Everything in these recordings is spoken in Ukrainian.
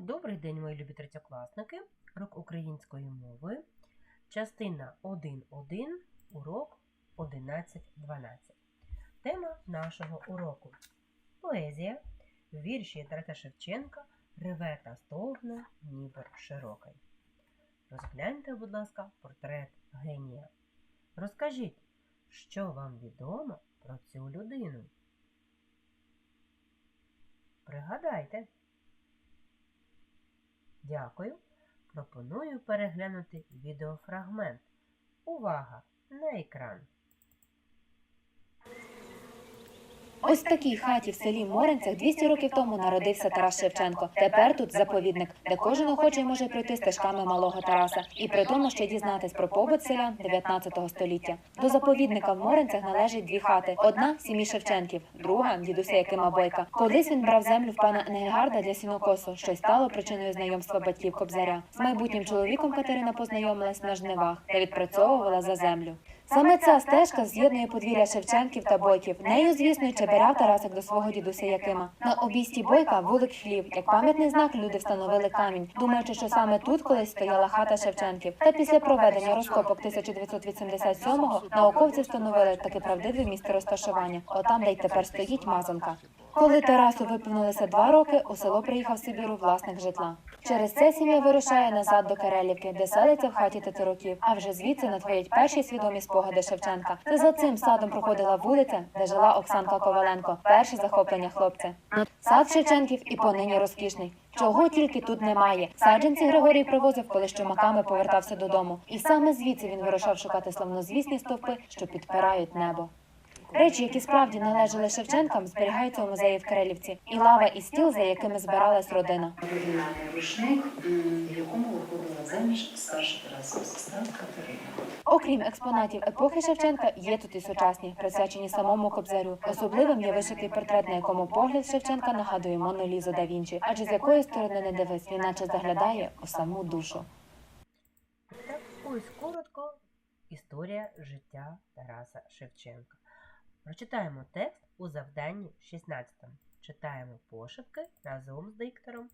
Добрий день, мої любі третьокласники. Урок української мови. Частина 1.1, урок 11.12. Тема нашого уроку Поезія. Вірші Тараса Шевченка Реве та стогне Дніпр широкий. Розгляньте, будь ласка, портрет генія. Розкажіть, що вам відомо про цю людину. Пригадайте. Дякую. Пропоную переглянути відеофрагмент. Увага! На екран. Ось в такій хаті в селі Моринцях 200 років тому народився Тарас Шевченко. Тепер тут заповідник, де кожен охочий може прийти стежками малого Тараса і при тому ще дізнатись про побут селян 19 століття. До заповідника в Моринцях належить дві хати: одна сім'ї Шевченків, друга дідуся Якима Бойка. Колись він брав землю в пана Енгельгарда для сінокосу, що й стало причиною знайомства батьків Кобзаря. З майбутнім чоловіком Катерина познайомилась на жнивах та відпрацьовувала за землю. Саме ця стежка з'єднує подвір'я Шевченків та Бойків. Нею, звісно, й чебиряв Тарасик до свого дідуся Якима. На обійсті Бойка вулик хлів. Як пам'ятний знак люди встановили камінь, думаючи, що саме тут колись стояла хата Шевченків. Та після проведення розкопок 1987-го науковці встановили таке правдиве місце розташування. Отам, де й тепер стоїть мазанка. Коли Тарасу виповнилося два роки, у село приїхав Сибіру власник житла. Через це сім'я вирушає назад до Карелівки, де селиться в хаті Тетеруків, а вже звідси надходять перші свідомі спогади Шевченка. Це за цим садом проходила вулиця, де жила Оксанка Коваленко, перше захоплення хлопця. Сад Шевченків і понині розкішний. Чого тільки тут немає. Саджанці Григорій привозив, коли з чумаками повертався додому. І саме звідси він вирушав шукати славнозвісні стовпи, що підпирають небо. Речі, які справді належали Шевченкам, зберігаються у музеї в Карелівці. І лава, і стіл, за якими збиралась родина. Оригінальний рушник, в якому виходила заміж старша Тарасова сестра Катерина. Окрім експонатів епохи Шевченка, є тут і сучасні, присвячені самому Кобзарю. Особливим є вишитий портрет, на якому погляд Шевченка нагадує Монолізу да Вінчі, адже з якої сторони не дивись, він наче заглядає у саму душу. Ось коротко історія життя Тараса Шевченка. Прочитаємо текст у завданні 16. Читаємо пошепки разом з диктором.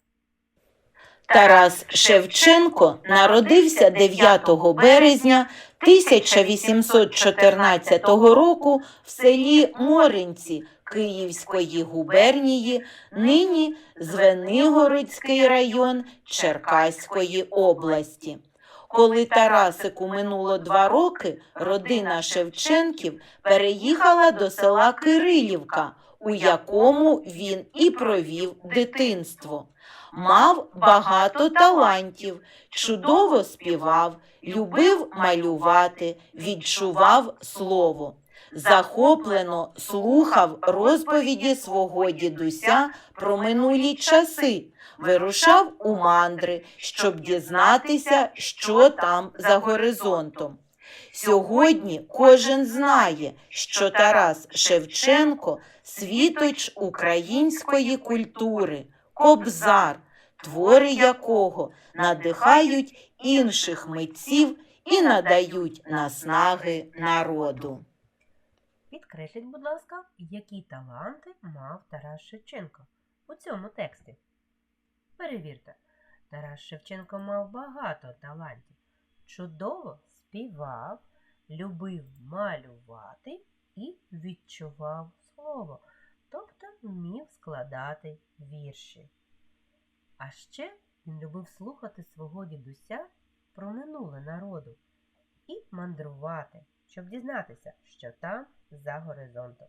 Тарас Шевченко народився 9 березня 1814 року в селі Моринці Київської губернії, нині Звенигородський район Черкаської області. Коли Тарасику минуло два роки, родина Шевченків переїхала до села Кирилівка, у якому він і провів дитинство. Мав багато талантів, чудово співав, любив малювати, відчував слово. Захоплено слухав розповіді свого дідуся про минулі часи, вирушав у мандри, щоб дізнатися, що там за горизонтом. Сьогодні кожен знає, що Тарас Шевченко світоч української культури, кобзар, твори якого надихають інших митців і надають наснаги народу. Підкресліть, будь ласка, які таланти мав Тарас Шевченко у цьому тексті. Перевірте, Тарас Шевченко мав багато талантів. Чудово співав, любив малювати і відчував слово, тобто вмів складати вірші. А ще він любив слухати свого дідуся про минуле народу і мандрувати, щоб дізнатися, що там за горизонтом.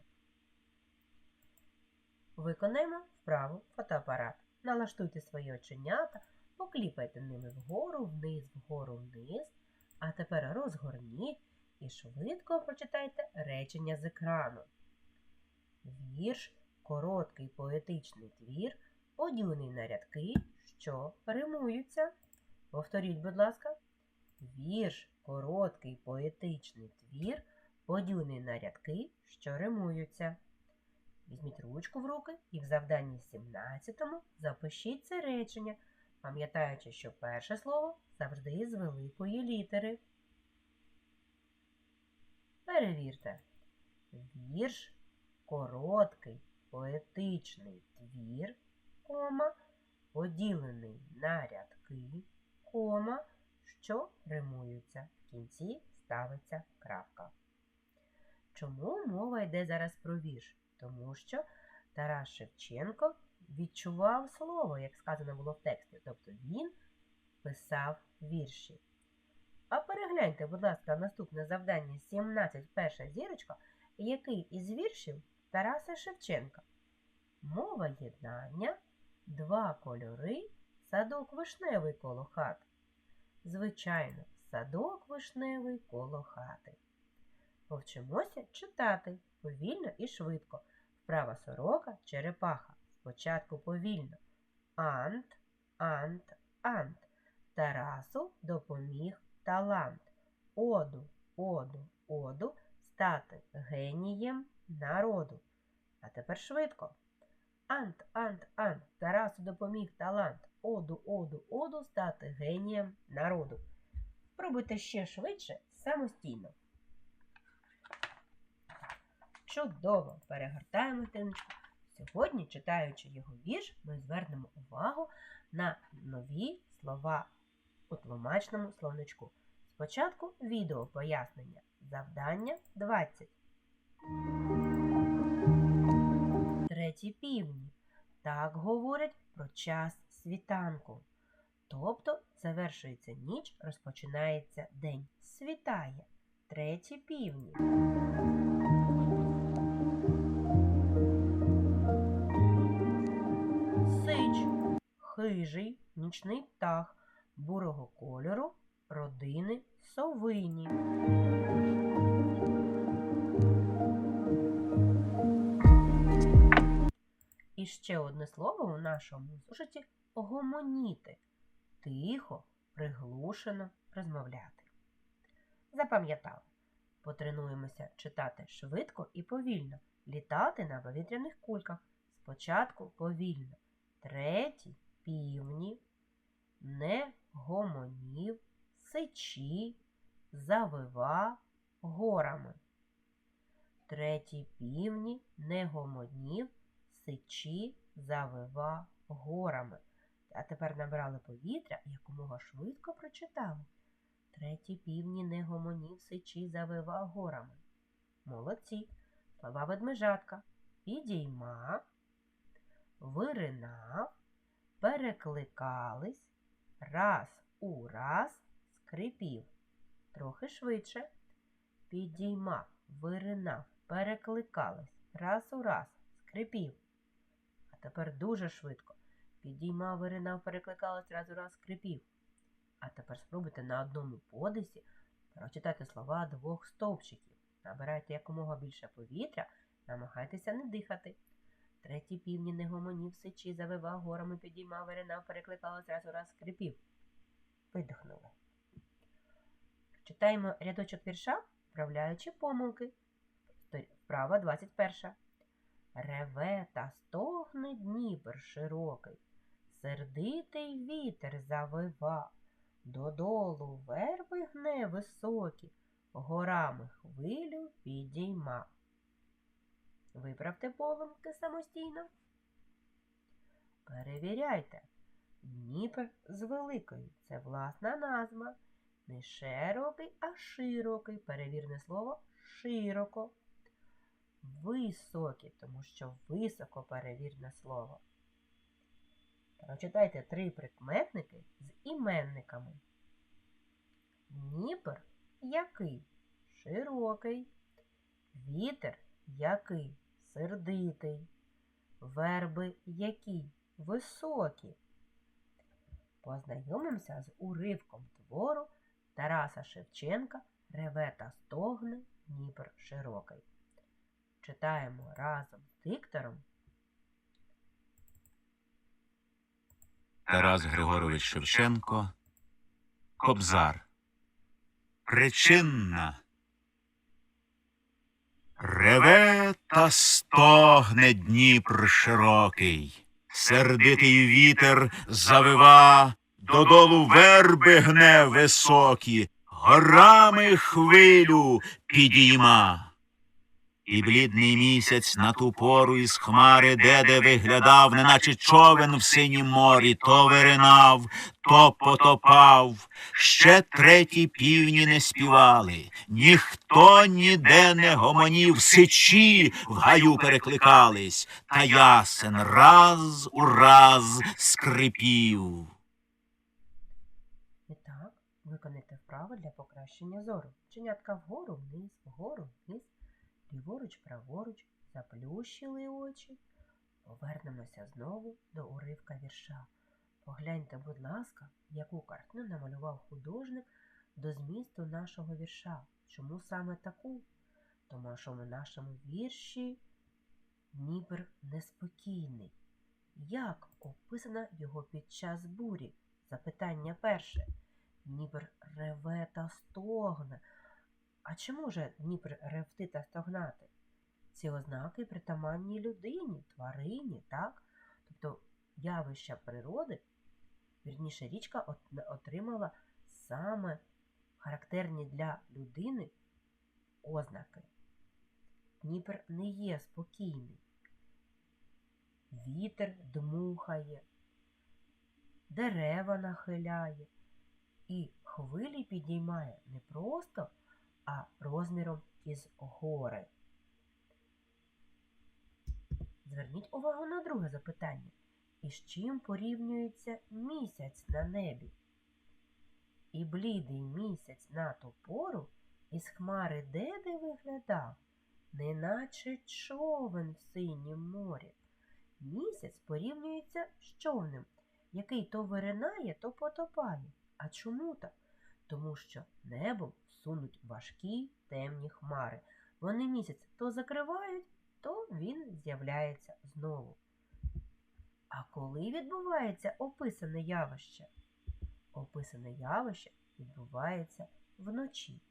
Виконаємо вправу фотоапарат. Налаштуйте свої оченята, покліпайте ними вгору, вниз, вгору, вниз. А тепер розгорніть і швидко прочитайте речення з екрану. Вірш короткий поетичний твір, поділений на рядки, що римуються. Повторіть, будь ласка. Вірш короткий поетичний твір, поділений на рядки, що римуються. Візьміть ручку в руки і в завданні 17 запишіть це речення, пам'ятаючи, що перше слово завжди з великої літери. Перевірте. Вірш короткий поетичний твір, кома, поділений на рядки, кома, що римуються. В кінці ставиться крапка. Чому мова йде зараз про вірш? Тому що Тарас Шевченко відчував слово, як сказано було в тексті. Тобто він писав вірші. А перегляньте, будь ласка, наступне завдання 17 перша зірочка, який із віршів Тараса Шевченка. Мова єднання, два кольори, садок вишневий коло хати. Звичайно, садок вишневий коло хати. Повчимося читати повільно і швидко. Вправа сорока, черепаха. Спочатку повільно. Ант, ант, ант. Тарасу допоміг талант. Оду, оду, оду стати генієм народу. А тепер швидко. Ант, ант, ант. Тарасу допоміг талант. Оду, оду, оду стати генієм народу. Спробуйте ще швидше самостійно. Чудово! Перегортаємо сторіночку. Сьогодні, читаючи його вірш, ми звернемо увагу на нові слова у тлумачному словничку. Спочатку відео пояснення. Завдання 20. Треті півні. Так говорять про час світанку. Тобто завершується ніч, розпочинається день. Світає. Треті півні. Сич, хижий, нічний птах, бурого кольору, родини совині. І ще одне слово у нашому зошиті гомоніти. Тихо, приглушено розмовляти. Запам'ятали. Потренуємося читати швидко і повільно, літати на повітряних кульках. Спочатку повільно. Треті півні, не гомонів, сичі, завива горами. Треті півні, не гомонів, сичі, завива горами. А тепер набрали повітря і якомога швидко прочитали. Треті півні не гомонів, сичі, завива горами. Молодці. Слова ведмежатка. Підійма, виринав, перекликались, раз у раз скрипів. Трохи швидше. Підіймав, виринав, перекликались, раз у раз скрипів. А тепер дуже швидко. Підіймав, виринав, перекликались, раз у раз скрипів. А тепер спробуйте на одному подисі прочитати слова двох стовпчиків. Набирайте якомога більше повітря, намагайтеся не дихати. Треті півні не гомонів, сичі, завивав, горами підіймав, виринав, перекликалось раз у раз скрипів. Видихнули. Читаємо рядочок вірша, вправляючи помилки. Вправа 21. Реве та стогне Дніпр широкий, сердитий вітер завива, додолу верби гне високі, горами хвилю підійма. Виправте помилки самостійно. Перевіряйте. Дніпр з великою це власна назва. Не широкий, а широкий. Перевірне слово широко. Високий, тому що високо перевірне слово. Прочитайте три прикметники з іменниками. Дніпр який? Широкий. Вітер який? Сердитий. Верби які? Високі. Познайомимося з уривком твору Тараса Шевченка Реве та стогне Дніпр широкий. Читаємо разом з диктором Тарас Григорович Шевченко, Кобзар. Причинна. Реве та стогне Дніпр широкий, сердитий вітер завива, додолу верби гне високі, горами хвилю підійма. І блідний місяць на ту пору із хмари де-де виглядав, неначе човен в синім морі, то виринав, то потопав. Ще треті півні не співали, ніхто ніде не гомонів, сичі в гаю перекликались, та ясен раз у раз скрипів. І так, виконайте вправо для покращення зору. Чинятка вгору, вниз, вгору, вниз, ліворуч, праворуч, заплющили очі. Повернемося знову до уривка вірша. Погляньте, будь ласка, яку картину намалював художник до змісту нашого вірша. Чому саме таку? Тому що в нашому вірші Дніпр неспокійний. Як описано його під час бурі? Запитання перше. Дніпр реве та стогне. А чому же Дніпр ревти та стогнати? Ці ознаки притаманні людині, тварині, так? Тобто явища природи, вірніше річка отримала саме характерні для людини ознаки. Дніпр не є спокійний. Вітер дмухає, дерева нахиляє і хвилі підіймає не просто, а розміром із гори. Зверніть увагу на друге запитання. І з чим порівнюється місяць на небі? І блідий місяць на ту із хмари де-де виглядав, неначе човен в синім морі. Місяць порівнюється з човнем, який то виринає, то потопає. А чому так? Тому що небом сунуть важкі темні хмари. Вони місяць то закривають, то він з'являється знову. А коли відбувається описане явище? Описане явище відбувається вночі.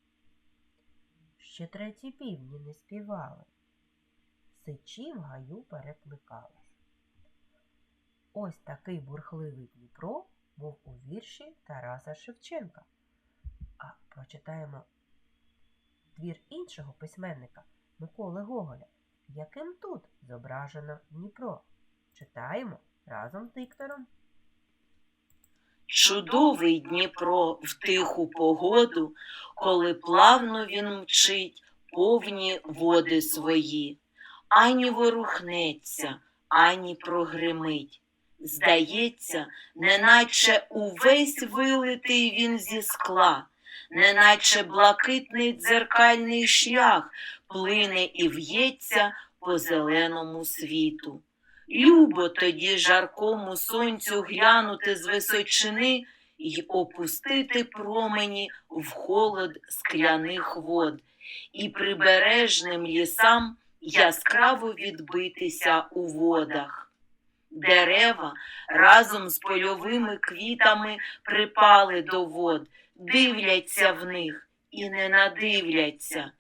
Ще треті півні не співали. Сичі в гаю перекликались. Ось такий бурхливий Дніпро був у вірші Тараса Шевченка. А прочитаємо твір іншого письменника Миколи Гоголя, яким тут зображено Дніпро. Читаємо разом з диктором. Чудовий Дніпро в тиху погоду, коли плавно він мчить повні води свої, ані ворухнеться, ані прогримить. Здається, неначе увесь вилитий він зі скла, неначе блакитний дзеркальний шлях плине і в'ється по зеленому світу. Любо тоді жаркому сонцю глянути з височини й опустити промені в холод скляних вод, і прибережним лісам яскраво відбитися у водах. Дерева разом з польовими квітами припали до вод, дивляться в них і не надивляться.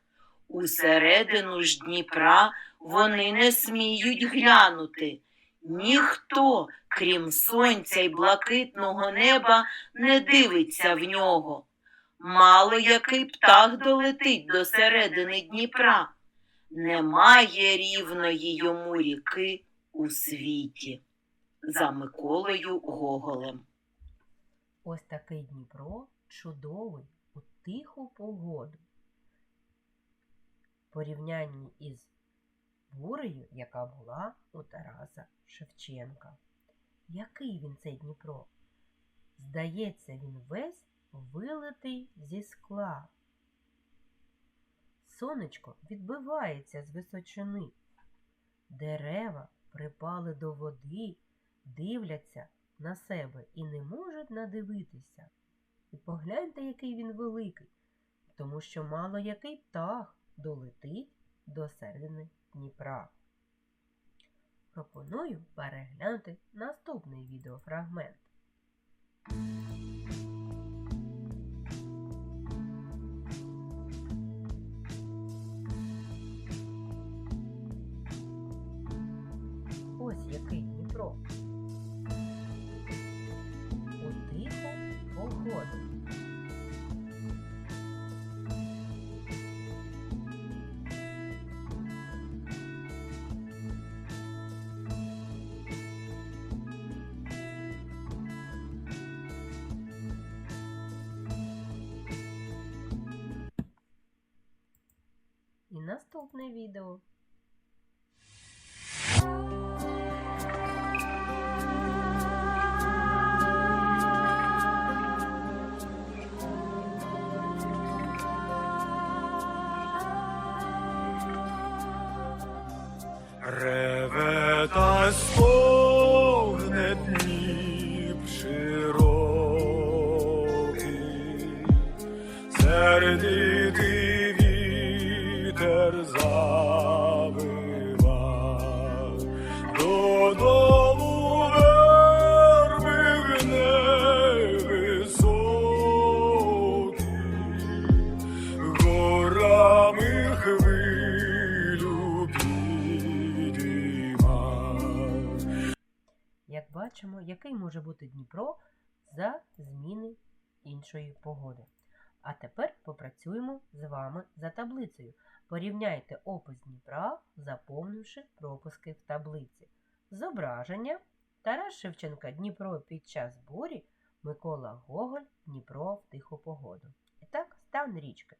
Усередину ж Дніпра вони не сміють глянути. Ніхто, крім сонця й блакитного неба, не дивиться в нього. Мало який птах долетить до середини Дніпра. Немає рівної йому ріки у світі. За Миколою Гоголем. Ось такий Дніпро чудовий у тиху погоду. В порівнянні із бурею, яка була у Тараса Шевченка. Який він цей Дніпро? Здається, він весь вилитий зі скла. Сонечко відбивається з височини. Дерева припали до води, дивляться на себе і не можуть надивитися. І погляньте, який він великий, тому що мало який птах долетить до середини Дніпра. Пропоную переглянути наступний відеофрагмент. Наступне відео. Реве Як бачимо, який може бути Дніпро за зміни іншої погоди. А тепер попрацюємо з вами за таблицею. Порівняйте опис Дніпра, заповнивши пропуски в таблиці. Зображення Тарас Шевченка Дніпро під час бурі, Микола Гоголь Дніпро в тиху погоду. І так, стан річки.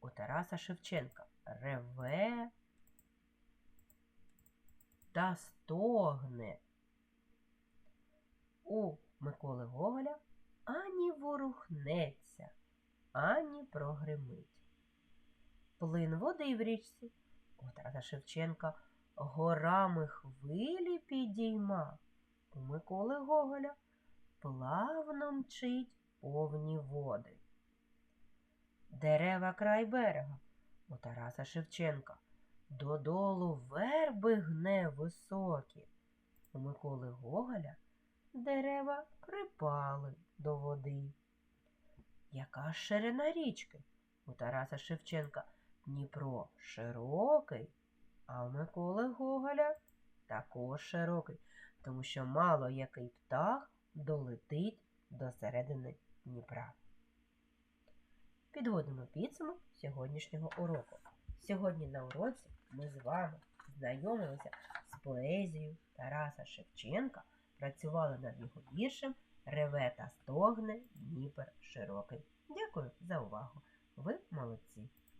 У Тараса Шевченка реве та стогне. У Миколи Гоголя ані ворухнеться, ані прогримить. Плин води в річці у Шевченка горами хвилі підійма. У Миколи Гоголя плавно мчить повні води. Дерева край берега у Тараса Шевченка додолу верби гне високі. У Миколи Гоголя дерева припали до води. Яка ширина річки? У Тараса Шевченка Дніпро широкий, а у Миколи Гоголя також широкий, тому що мало який птах долетить до середини Дніпра. Підводимо підсумок сьогоднішнього уроку. Сьогодні на уроці ми з вами знайомилися з поезією Тараса Шевченка працювали над його віршем Реве та стогне Дніпер широкий. Дякую за увагу. Ви молодці!